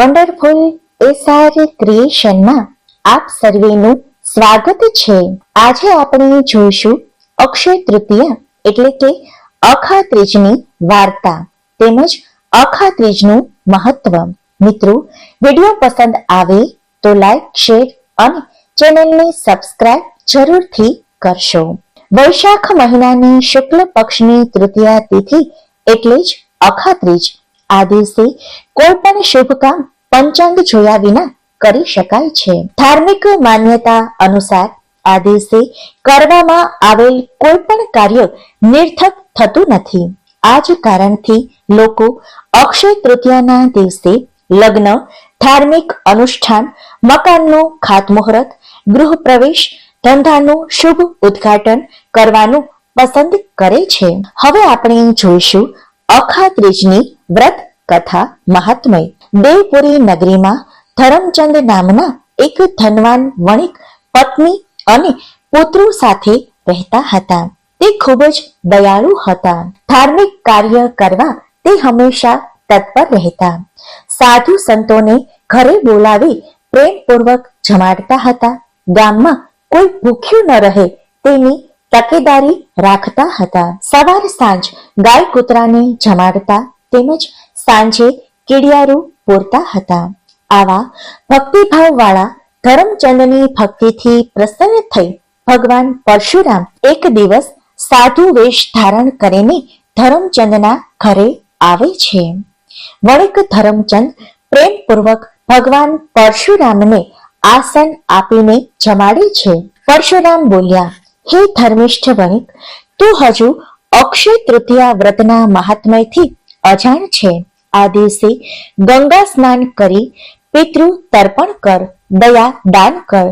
Wonderful SR ક્રિએશનમાં આપ સર્વેનું સ્વાગત છે. આજે આપણે જોઈશું અક્ષય તૃતીયા એટલે કે અખા ત્રીજની વાર્તા તેમજ અખા ત્રીજનું મહત્વ. મિત્રો, વીડિયો પસંદ આવે તો લાઈક, શેર અને ચેનલને સબસ્ક્રાઇબ જરૂરથી કરશો. વૈશાખ મહિનાની શુક્લ પક્ષની તૃતીયા તિથિ એટલે જ અખા ત્રીજ આ દિવસે કોઈ પણ શુભ કામ પંચાંગ જોયા વિના કરી શકાય છે. ધાર્મિક માન્યતા અનુસાર આ દિવસે કરવામાં આવેલ કોઈ પણ કાર્ય નિર્થક થતું નથી. આ જ કારણથી લોકો અક્ષય તૃતીયાના દિવસે લગ્ન, ધાર્મિક અનુષ્ઠાન, મકાનનું ખાતમુહૂર્ત, ગૃહ પ્રવેશ, ધંધાનું શુભ ઉદ્ઘાટન કરવાનું પસંદ કરે છે. હવે આપણે જોઈશું અખા ત્રીજની વ્રત, કથા, મહાત્મય. દેવપુરી નગરીમાં ધરમચંદ નામના એક ધનવાન વણિક પત્ની અને પુત્રો સાથે રહેતા હતા. તે ખૂબ જ દયાળુ હતા. ધાર્મિક કાર્ય કરવા તે હંમેશા તત્પર રહેતા. સાધુ સંતોને ઘરે બોલાવી પ્રેમપૂર્વક જમાડતા હતા. ગામમાં કોઈ ભૂખ્યું ન રહે તેની તકેદારી રાખતા હતા. સવાર સાંજ ગાય કૂતરાને જમાડતા તેમજ સાંજે કીડિયારું પૂરતા હતા. આવા ભક્તિભાવ વાળા ધરમચંદની ભક્તિથી પ્રસન્ન થઈ ભગવાન પરશુરામ એક દિવસ સાધુ વેશ ધારણ કરીને ધરમચંદના ઘરે આવે છે. વણિક ધરમચંદ પ્રેમપૂર્વક ભગવાન પરશુરામને આસન આપીને જમાડે છે. પરશુરામ બોલ્યા હે ધર્મિષ્ઠ વણિક તું હજુ અક્ષય તૃતીયા વ્રતના મહાત્મયથી અજાણ છે. આ દિવસે ગંગા સ્નાન કરી પિતૃ તર્પણ કર, દયા દાન કર,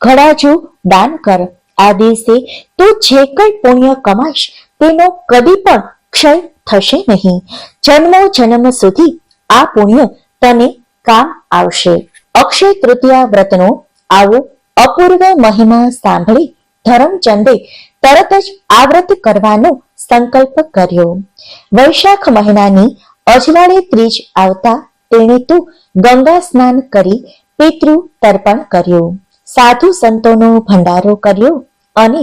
ઘડાજુ દાન કર. આ દિવસે તું જે કંઈ પુણ્ય કમાશ તેનો કદી પણ ક્ષય થશે નહીં. જન્મો જન્મ સુધી આ પુણ્ય તને કામ આવશે. અક્ષય તૃતીયા વ્રતનો આવો અપૂર્વ મહિમા સાંભળી ધરમચંદે તરત જ આવ્રત કરવાનો સંકલ્પ કર્યો. વૈશાખ મહિનાની અજવાળે ત્રીજ આવતા તેણે તો ગંગા સ્નાન કરી પિતૃ તર્પણ કર્યું. સાધુ સંતોનો ભંડારો કર્યો અને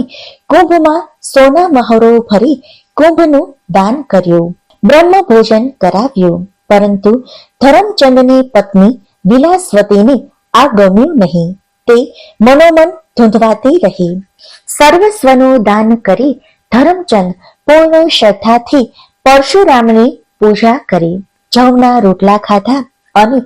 કુંભમાં સોના મહોરો ભરી કુંભનું દાન કર્યું. બ્રહ્મ ભોજન કરાવ્યું, પરંતુ ધરમચંદની પત્ની વિલાસવતીને આ ગમ્યું નહીં. તે મનોમન ધૂંધવાતી રહી. સર્વસ્વનું દાન કરી ધરમચંદ પૂર્ણ શ્રદ્ધાથી પરશુરામની પૂજા કરી. જવના રોટલા ખાધા અને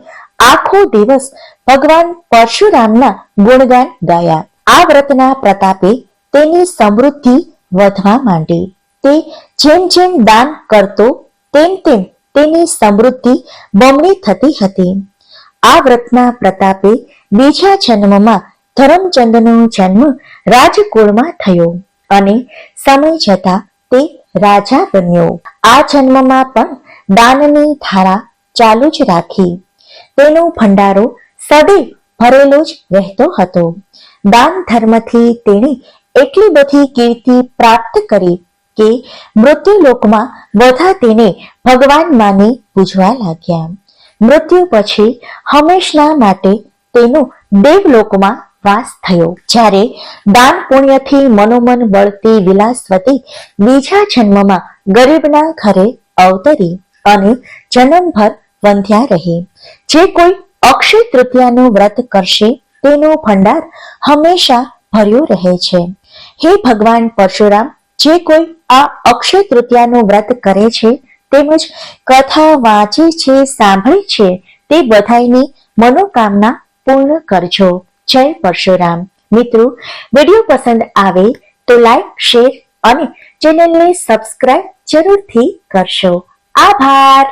આખો દિવસ ભગવાન પરશુરામના ગુણગાન ગાયા. આ વ્રતના પ્રતાપે તેની સમૃદ્ધિ વધવા માંડી. તે જેમ જેમ દાન કરતો, તેમ તેમ તેની સમૃદ્ધિ બમણી થતી હતી. આ વ્રતના પ્રતાપે બીજા જન્મમાં ધરમચંદનો જન્મ રાજકુળમાં થયો અને સમય જતા તે રાજા બન્યો. આ જન્મમાં પણ દાનની ધારા ચાલુ જ રાખી. તેનો ભંડારો સદે ભરેલો જ રહેતો હતો. દાન ધર્મથી તેણે એટલી બધી કીર્તિ પ્રાપ્ત કરી કે મૃત્યુલોકમાં બધા તેને ભગવાન માની પૂજવા લાગ્યા. મૃત્યુ પછી હંમેશના માટે તેનું દેવલોકમાં વાસ થયો. જ્યારે દાન પુણ્યથી મનોમન બળતી વિલાસવતી બીજા જન્મમાં ગરીબના ઘરે અવતરી અને જન્મભર વંધ્યા રહી. જે કોઈ અક્ષય તૃતીયાનું વ્રત કરશે, તેનો ભંડાર હંમેશા ભર્યો રહે છે. હે ભગવાન પરશુરામ, જે કોઈ આ અક્ષય તૃતીયાનું વ્રત કરે છે, તેમજ કથા વાંચે છે, સાંભળે છે, તે બધાયની મનોકામના પૂર્ણ કરજો. જય પરશુરામ. મિત્રો, વીડિયો પસંદ આવે તો લાઈક શેર અને ચેનલને સબસ્ક્રાઇબ જરૂરથી કરશો. આભાર.